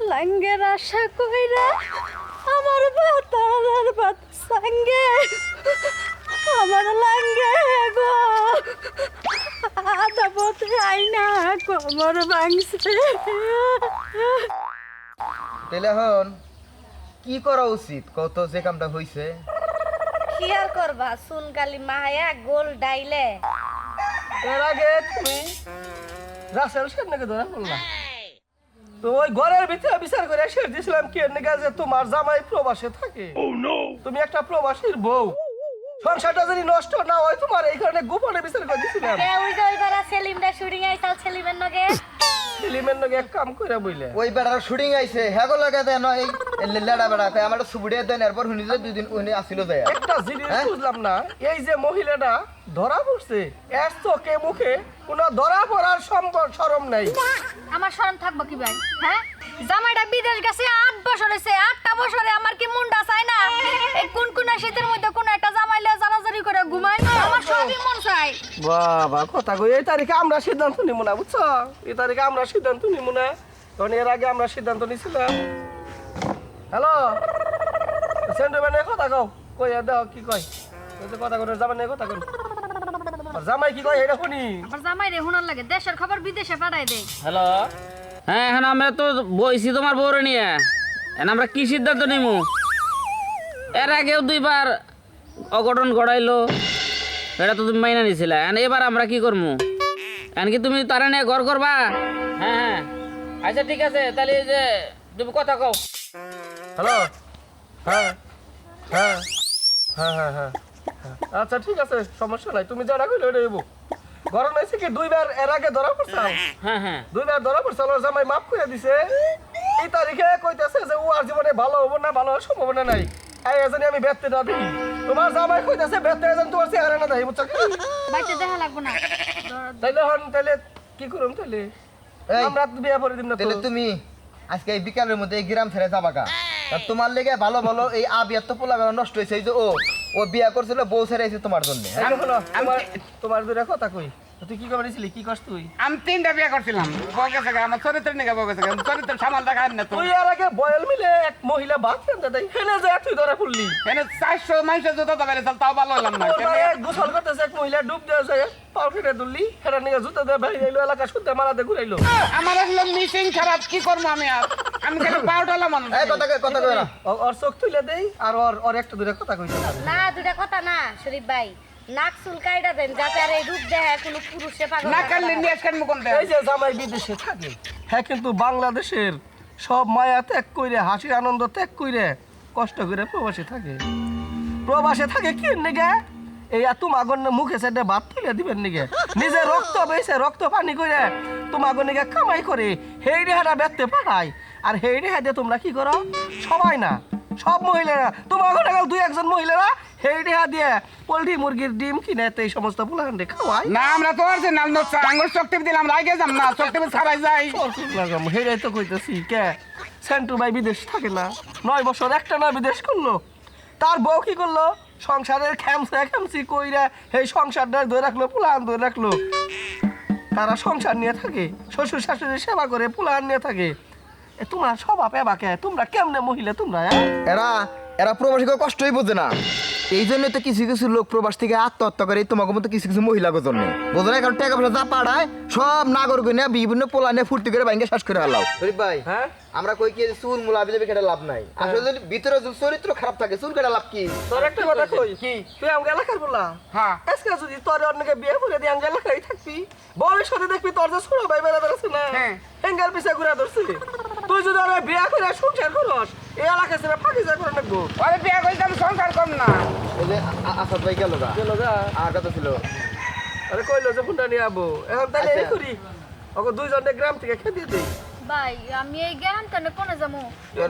লাঙ্গের আশা কইরা আমার বাতার বাত সঙ্গে। আমার লাঙ্গে গো। আদা পথে আইনা কোমর ভাঙছে। তাহলে এখন কি করা উচিত? কত যে কামটা হইছে? কি আর করবা? সুনকালি মায়া গোল ডাইলে। এর আগে তুমি রাসেল সেনকে ধরে বললা? তো ওই ঘরের ভিতরে বিচার করে শেষ দিয়েছিলাম কি যে তোমার জামাই প্রবাসে থাকে। তুমি একটা প্রবাসীর বউ। সংসারটা যদি নষ্ট না হয় তোমার এই কারণে গোপনে বিচার করে দিয়েছিলাম। এ ওই যে ওই বারা সেলিমটা শুটিং আইসাল সেলিমের নগে। সেলিমের নগে এক কাম করে বইলে। ওই বেড়ার শুটিং আইছে হ্যাগো লাগে দেয় না এই লেডা বেড়া কয় আমার সুবিড়ে দেন এরপর শুনি যে দুই দিন উনি আসিল যায়। একটা জিনিস হ্যাঁ? বুঝলাম না এই যে মহিলাটা ধরা পড়ছে এর চোখে মুখে কোনো ধরা পড়ার সম্ভব সরম নাই। আমার শরম থাকব কি ভাই? হ্যাঁ? জামাইটা বিদেশ গেছে আট বছর হয়েছে আটটা বছরে আমার কি মুন্ডা চাই না? এই কোন কোন শীতের মধ্যে কোন একটা জামাইলে জারাজারি করে ঘুমাই আমার সবই মন চাই বাবা কথা কই এই তারিখে আমরা সিদ্ধান্ত নিব না বুঝছ? এই তারিখে আমরা সিদ্ধান্ত নিব না। কারণ এর আগে আমরা সিদ্ধান্ত নিছিলাম। হ্যালো সেন্টারম্যানে কথা কও কই আর দাও কি কয়? কথা করে জামাই কথা কই আর জামাই কি কয় এটা শুনি? আমার জামাই রে হুনার লাগে। দেশের খবর বিদেশে পাঠাই দে। হ্যালো হ্যাঁ এখন আমরা তো বইছি তোমার বউরে নিয়ে। এখন আমরা কি সিদ্ধান্ত নিমু? এর আগেও দুইবার অঘটন ঘটাইলো। এটা তো তুমি মাইনা নিছিলা। এখন এবার আমরা কি করব এখন কি তুমি তারা নিয়ে ঘর করবা হ্যাঁ হ্যাঁ। আচ্ছা ঠিক আছে। তাহলে এই যে তুমি কথা কও। হ্যালো? হ্যাঁ হ্যাঁ হ্যাঁ হ্যাঁ হ্যাঁ হ্যাঁ। আচ্ছা ঠিক আছে সমস্যা নাই। তুমি কইলে ওটা দেবো গরম হয়েছে কি? দুইবার এর আগে ধরা পড়ছাও হ্যাঁ হ্যাঁ। দুইবার ধরা পড়ছে ওর জামাই মাফ করে দিছে। এই তারিখে কইতেছে যে ও আর জীবনে ভালো হব না ভালো হওয়ার সম্ভাবনা নাই। এই এজন্য আমি ব্যর্থ না দিই তোমার জামাই কইতেছে ব্যর্থ এজন তোমার চেহারা না দেয় বুঝছ? কি? বাইতে দেখা লাগবো না। তাইলে হন তাইলে কি করুম তাইলে? আমরা তো বিয়ে করে দিম না তাহলে তুমি আজকে এই বিকালের মধ্যে এই গ্রাম ছেড়ে যাবা কা তোমার লেগে ভালো ভালো এই আবিয়ার তো পোলা নষ্ট হয়েছে এই যে ও ও বিয়া করছিল বউ ছেড়ে তোমার জন্য। তোমার দুটা কথা কই। তুই কি করেছিলি কি করছ তুই? আমি তিনটা বিয়ে করছিলাম। বউ গেছে গা, আমার চরিত্র নিয়ে বউ গেছে গা। চরিত্র সামাল দেখা না তুই আর আগে বয়েল মিলে এক মহিলা ভাত রান্ধতে দেয় হেনে তুই ধরা এনে চারশো জুতো তাও ভালো হলাম না। গোসল করতেছে এক মহিলা ডুব দেওয়া যায় পাও ফিরে দুললি হেরা নিয়ে জুতো দিয়ে বাইরে এলো এলাকা শুদ্ধ মারাতে ঘুরাইলো। আমার মিসিং খারাপ কি করব আমি আর? আমি পাউডালা মানুষ? এই কথা কই- কথা কই না। ওর চোখ তুলে দেই আর ওর ওর একটা কথা কইতে পারে না দুটা কথা না শরীফ ভাই। নাক চুল কাইটা দেন যাতে আর এই রূপ দেহে কোনো পুরুষে পাগল না। কাটলে নিয়ে আসকেন মুকুন এই যে জামাই বিদেশে থাকে হ্যাঁ কিন্তু বাংলাদেশের সব মায়া ত্যাগ কইরে হাসি আনন্দ ত্যাগ কইরে কষ্ট করে প্রবাসে থাকে। প্রবাসে থাকে কি নিগে? এই মাগন মুখে সেটা ভাত তুলে দিবেন নিগে। নিজে রক্ত বেছে রক্ত পানি করে তোমাকে নিগে কামাই করে হেই রেহাটা বেচতে পাঠায়। আর হেই রেহা দিয়ে তোমরা কি করো? সবাই না সব মহিলারা তোমার ঘরে দুই একজন মহিলারা হেই রেহা দিয়ে পোলট্রি মুরগির ডিম কিনে এই সমস্ত পোলাহান্ডে খাওয়ায়। না আমরা তো অরিজিনাল নচ্ছা আঙ্গুর শক্তি দিলাম লাগে যাম না শক্তি ছাড়াই যাই। লাগাম তো কইতেছি কে? সেন্টু ভাই বিদেশ থাকে না নয় বছর একটা না বিদেশ করল। তার বউ কি করল? সংসারের খ্যামসা খ্যামসি কইরা এই সংসারটা ধরে রাখল পুলান ধরে রাখল। তারা সংসার নিয়ে থাকে শ্বশুর শাশুড়ির সেবা করে পুলান নিয়ে থাকে। তোমার স্বভাব এবাকে তোমরা কেমনে মহিলা তোমরা হ্যাঁ? এরা এরা প্রবাসীকে কষ্টই বোঝে না। এই জন্য তো কিছু কিছু লোক প্রবাস থেকে আত্মহত্যা করে তোমাকে মতো কিছু কিছু মহিলাকে জন্য বোঝো না কারণ টাকা পয়সা যা পাড়ায় সব নাগরিক নিয়ে বিভিন্ন পোলা নিয়ে ফুর্তি করে বাইকে শ্বাস করে হালাও শরীফ ভাই হ্যাঁ? আমরা কই কি চুল মুলা বিজেপি কেটে লাভ নাই। আসলে যদি ভিতরে যদি চরিত্র খারাপ থাকে চুল কেটে লাভ কি? তোর একটা কথা কই কি তুই আমাকে এলাকার বললা হ্যাঁ। আজকে যদি তোর অন্যকে বিয়ে করে দিয়ে আঙ্গেল এলাকায় থাকবি ভবিষ্যতে দেখবি তোর যে ছোট ভাই বেড়া বেড়াচ্ছে না। হ্যাঁ। এঙ্গেল পিছে ঘুরে ধরছে। তুই যদি আমি বিয়া করে সংসার করস এই এলাকা ছেড়ে ফাঁকি যা করে নেব আরে বিয়া করে আমি সংসার কম না। এই যে আসাদ ভাই গেল গা? গেল গা। আর কত ছিল? আরে কইলো যে ফোনটা নিয়ে আবো। এখন তাহলে এই আচ্ছা। করি। ওকে দুইজনে গ্রাম থেকে খেতে দিই। ভাই আমি এই জ্ঞান কেন কোনে যাব?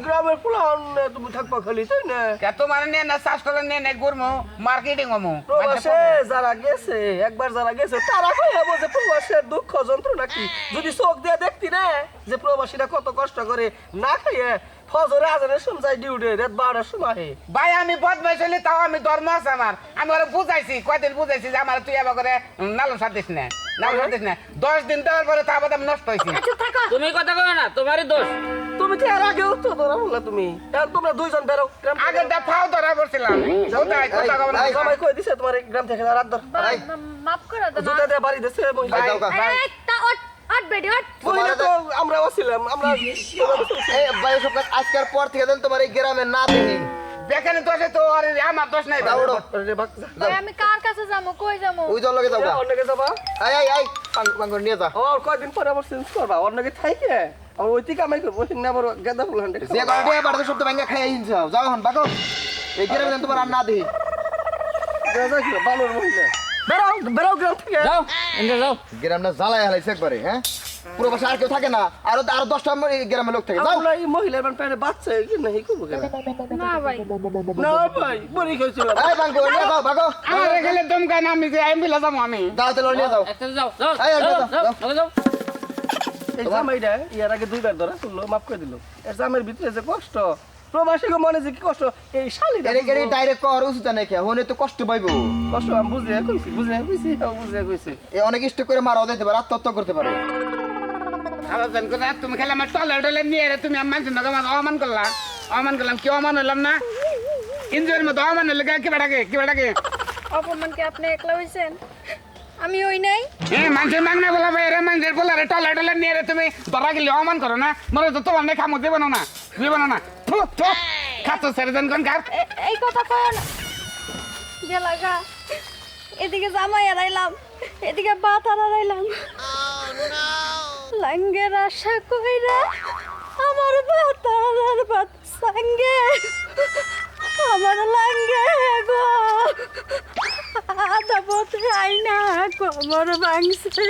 গ্রামের পুলান তুমি থাকবা খালি তাই না? কে তোমার নিয়ে না চাষ করে নিয়ে নেই ঘুরমু মার্কেটিং হমু। প্রবাসে যারা গেছে একবার যারা গেছে তারা কইব যে প্রবাসের দুঃখ যন্ত্রণা কি? যদি চোখ দিয়ে দেখতি না যে প্রবাসীরা কত কষ্ট করে না খাইয়ে ফজরে আজানের সময় ডিউটি রাত বারোটার সময় ভাই আমি বদমাইশ হলে তাও আমি ধর্ম আছে আমার। আমি ওরা বুঝাইছি কয়দিন বুঝাইছি যে আমার তুই এবার করে নালন সার দিস না নালন না। দশ দিন দেওয়ার পরে তা আবার নষ্ট হয়েছি তুমি কথা কবে না তোমারই দোষ। তুমি তো এর আগেও তো ধরা বললা তুমি? তোমরা দুইজন বেরো গ্রাম থেকে। আগে দা ধরা পড়ছিলাম। কোথায় কথা কব না এই, কই দিছে তোমার গ্রাম থেকে? রাত ধর। মাফ করে দাও জুতা দিয়ে বাড়ি দিছে মহিলা ভাই, এই, তা ওঠ, ওঠ বেডি, ওঠ। মহিলা তো আমরাও ছিলাম আমরা এই ভাই সব আজকের পর থেকে দেন তোমার এই গ্রামে না দেখি যেখানে দোষ আছে তো আর আমার দোষ নাই ওড়ো। রে যা। ভাই, আমি কার কাছে যাব? কই যাব? ওই জল লগে যাও গা। অন্যকে যাবা? এই এই এই পাঙ্গ- পাঙ্গ নিয়ে যা। ও কয়দিন পরে আবার চেঞ্জ করবা? অন্যকে থাইকে? আর ওই থেকে আমি করব না আবার গাঁদা ফুল যে বাড়ি বাড়িতে সব তো ভাঙ্গা খাই আইন যাও। যাও হন বাকো এই গ্রামে দেন তোমার না দেখি বালুর মহিলা। বেরাও বেরাও গ্রাম থেকে। যাও এনজয় যাও। গ্রামটা জ্বালাই হালাইছে একবারে হ্যাঁ? পুরো বাসা আর কেউ থাকে না। আরও আরও দশটা এই গ্রামে লোক থাকে। যাও। এই মহিলার মানে পেটে বাচ্চা কি না এই করব কেন না ভাই। না ভাই এই বাঙ্গো নিয়ে যাও বাকো আমার এখানে দমকা না আমি যে আমি বিলা যাব আমি। দাও নিয়ে যাও। একসাথে যাও যাও যাও এই জামাইটা ইয়ার আগে দুইবার ধরা শুনলো মাফ করে দিল। এর জামের ভিতরে যে কষ্ট প্রবাসী মনে যে কি কষ্ট এই শালিটা এরে এরে। ডাইরেক্ট কর উচিত নাকি হনে তো কষ্ট পাইবো। কষ্ট আমি বুঝে কইছি বুঝে কইছি বুঝে কইছি। এ অনেক ইষ্ট করে মারাও দিতে পারে আত্মহত্যা করতে পারে। আলোচনা করে তুমি খেলে আমার টলে টলে নিয়ে রে তুমি আমার জন্য আমার অমান করলা। অমান করলাম কি অমান হইলাম না? ইঞ্জয়ের মতো অমান হইলে কি বেটাকে কি বেটাকে অপমান কি আপনি একলা হইছেন? আমি ওই নাই। হ্যাঁ মানুষের মাংনা বলা রে মানুষের বলা রে টলে টলে নিয়ে রে তুমি ধরা গেলে অমান করো না। মনে তো তোমার নেই খামো দেবো না দেবো না। থু থু খাচ্ছ সেরে দেন কোন এ- এই কথা কয় না। যে লাগা এদিকে জামাই হারাইলাম এদিকে বাত হারাইলাম লাঙ্গের আশা কইরা আমার বাতার বাত সঙ্গে। আমার লাঙ্গে গো। আদা পথে আইনা কোমর ভাঙছে